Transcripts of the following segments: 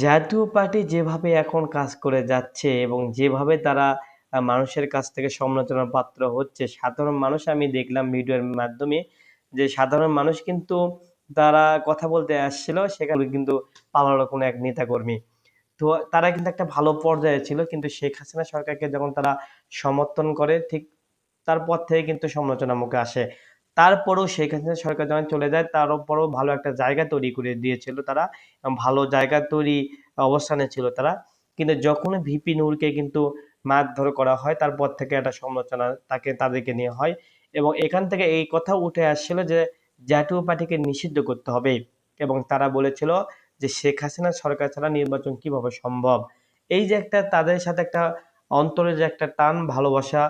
জাতীয় পার্টি যেভাবে এখন কাজ করে যাচ্ছে এবং যেভাবে তারা মানুষের কাছ থেকে সমালোচনার পাত্র হচ্ছে, সাধারণ মানুষ আমি দেখলাম ভিডিওর মাধ্যমে যে সাধারণ মানুষ কিন্তু তারা কথা বলতে আসছিল সেখানে কিন্তু পালালো কোনো এক নেতাকর্মী। তো তারা কিন্তু একটা ভালো পর্যায়ে ছিল কিন্তু শেখ হাসিনা সরকারকে যখন তারা সমর্থন করে ঠিক তারপর থেকে কিন্তু সমালোচনার মুখে আসে। তারপরেও শেখ হাসিনা সরকার যখন চলে যায়, তারপরেও ভালো একটা জায়গা তৈরি করে দিয়েছিল তারা। ভালো জায়গা তৈরি অবস্থানে ছিল তারা। কিন্তু যখন ভিপি নূরকে কিন্তু মারধর করা হয়, তারপর থেকে একটা সমালোচনা তাকে, তাদেরকে নিয়ে হয় এবং এখান থেকে এই কথা উঠে আসছিল যে, জাতীয় পার্টিকে নিষিদ্ধ করতে হবে এবং তারা বলেছিল যে, শেখ হাসিনা সরকার ছাড়া নির্বাচন কীভাবে সম্ভব? এই যে একটা তাদের সাথে একটা অন্তরে যে একটা টান, ভালোবাসা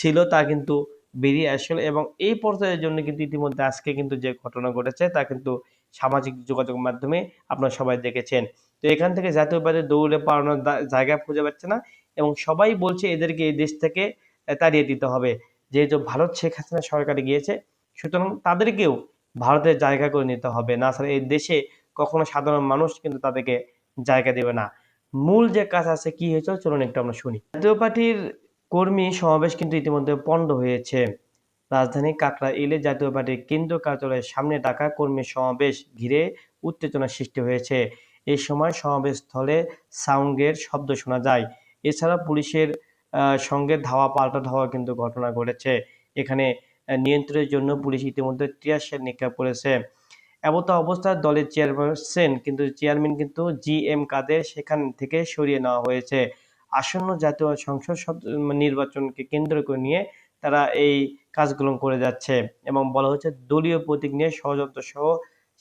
ছিল তা কিন্তু বেরিয়ে আসলো এবং এই পর্যায়ের জন্য কিন্তু ইতিমধ্যে আজকে কিন্তু যে ঘটনা ঘটেছে তা কিন্তু সামাজিক যোগাযোগ মাধ্যমে আপনারা সবাই দেখেছেন। তো এখান থেকে জাতীয় পার্টির দৌড়ে পালানোর জায়গা খুঁজে পাচ্ছে না এবং সবাই বলছে এদেরকে এই দেশ থেকে তাড়িয়ে দিতে হবে। যেহেতু ভারত শেখ হাসিনা সরকারে গিয়েছে, সুতরাং তাদেরকেও ভারতের জায়গা করে নিতে হবে। না ছাড়া এই দেশে কখনো সাধারণ মানুষ কিন্তু তাদেরকে জায়গা দেবে না। মূল যে কাজ আছে কি হয়েছে চলুন একটু আমরা শুনি। জাতীয় পার্টির কর্মী সমাবেশ কিন্তু ইতিমধ্যে পন্ড হয়েছে। রাজধানীর কাকরাইলে জাতীয় পার্টির কেন্দ্রীয় কার্যালয়ের সামনে ডাকা কর্মী সমাবেশ ঘিরে উত্তেজনা সৃষ্টি হয়েছে। এ সময় সমাবেশস্থলে সাউন্ড গ্রেড শব্দ শোনা যায়। এছাড়া পুলিশের সঙ্গে ধাওয়া পাল্টা ধাওয়া কিন্তু ঘটনা ঘটেছে। এখানে নিয়ন্ত্রণের জন্য পুলিশ ইতিমধ্যে শেল নিক্ষেপ করেছে। এমতো অবস্থায় দলের চেয়ারপারসন কিন্তু চেয়ারম্যান কিন্তু জি এম কাদের সেখান থেকে সরিয়ে নেওয়া হয়েছে। আসন্ন জাতীয় সংসদ সদ নির্বাচনকে কেন্দ্র করে নিয়ে তারা এই কাজগুলো করে যাচ্ছে এবং বলা হচ্ছে দলীয় প্রতীক নিয়ে ষড়যন্ত্র সহ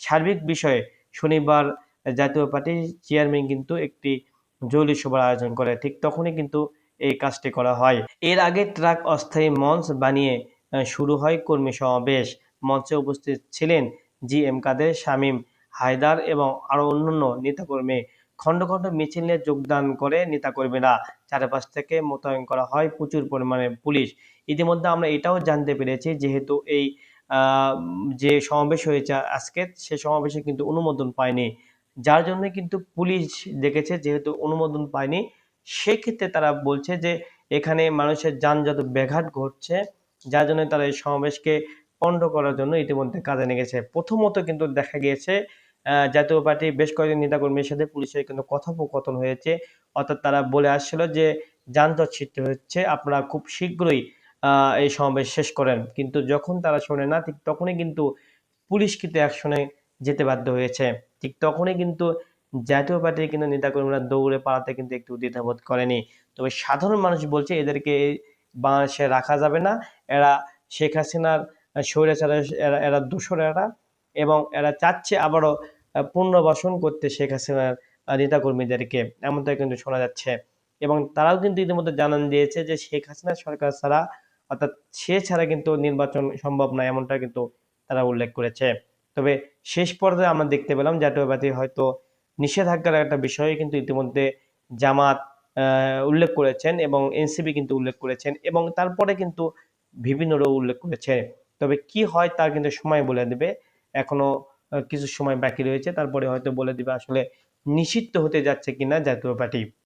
সার্বিক বিষয়ে শনিবার জাতীয় পার্টির চেয়ারম্যান কিন্তু একটি জরুরি সভার আয়োজন করে। ঠিক তখনই কিন্তু এই কাজটি করা হয়। এর আগে ট্রাক অস্থায়ী মঞ্চ বানিয়ে শুরু হয় কর্মী সমাবেশ। মঞ্চে উপস্থিত ছিলেন জি এম কাদের, শামীম হায়দার এবং আরও অন্যান্য নেতাকর্মী। খন্ড, খন্ড মিছিল নিয়ে যোগদান করে নেতাকর্মীরা। চারপাশ থেকে মোতায়েন করা হয় প্রচুর পরিমাণে পুলিশ। ইতিমধ্যে আমরা এটাও জানতে পেরেছি যেহেতু এই যে সমাবেশ হয়েছে আজকে সে সমাবেশে কিন্তু অনুমোদন পায়নি। যার জন্য কিন্তু পুলিশ দেখেছে যেহেতু অনুমোদন পায়নি সেক্ষেত্রে তারা বলছে যে এখানে মানুষের যানজট ব্যাঘাত ঘটছে যার জন্য তারা এই সমাবেশকে পণ্ড করার জন্য ইতিমধ্যে কাজে লেগেছে। প্রথমত কিন্তু দেখা গিয়েছে জাতীয় পার্টির বেশ কয়েকজন নেতাকর্মীর সাথে পুলিশের কিন্তু কথোপকথন হয়েছে। অর্থাৎ তারা বলে আসছিল যে, যানজট সৃষ্টি হচ্ছে, আপনারা খুব শীঘ্রই এই সমাবেশ শেষ করেন। কিন্তু যখন তারা শোনে না, ঠিক তখনই কিন্তু পুলিশ কিন্তু অ্যাকশনে যেতে বাধ্য হয়েছে। ঠিক তখনই কিন্তু জাতীয় পার্টির কিন্তু নেতাকর্মীরা দৌড়ে পালাতে কিন্তু একটু দ্বিধাবোধ করেনি। তবে সাধারণ মানুষ বলছে, এদেরকে বাংলাদেশে রাখা যাবে না। এরা শেখ হাসিনার স্বৈরাচারের, এরা এরা দোসর এরা এবং এরা চাচ্ছে আবারও পুনর্বাসন করতে শেখ হাসিনার নেতাকর্মীদেরকে। এমনটাই কিন্তু শোনা যাচ্ছে। এবং তারাও কিন্তু ইতিমধ্যে জানান দিয়েছে যে শেখ হাসিনা সরকার ছাড়া, অর্থাৎ সে ছাড়া কিন্তু নির্বাচন সম্ভব নয়, এমনটা কিন্তু তারা উল্লেখ করেছে। তবে শেষ পর্যায়ে আমরা দেখতে পেলাম জাতীয় পার্টি হয়তো নিষেধাজ্ঞার একটা বিষয় কিন্তু ইতিমধ্যে জামাত উল্লেখ করেছেন এবং এনসিপি কিন্তু উল্লেখ করেছেন এবং তারপরে কিন্তু বিভিন্নরাও উল্লেখ করেছে। তবে কি হয় তা কিন্তু সময় বলে দেবে। এখনও কিছু সময় বাকি রয়েছে তারপরে হয়তো বলে দিবে আসলে নিষিদ্ধ হতে যাচ্ছে কিনা জাতীয় পার্টি।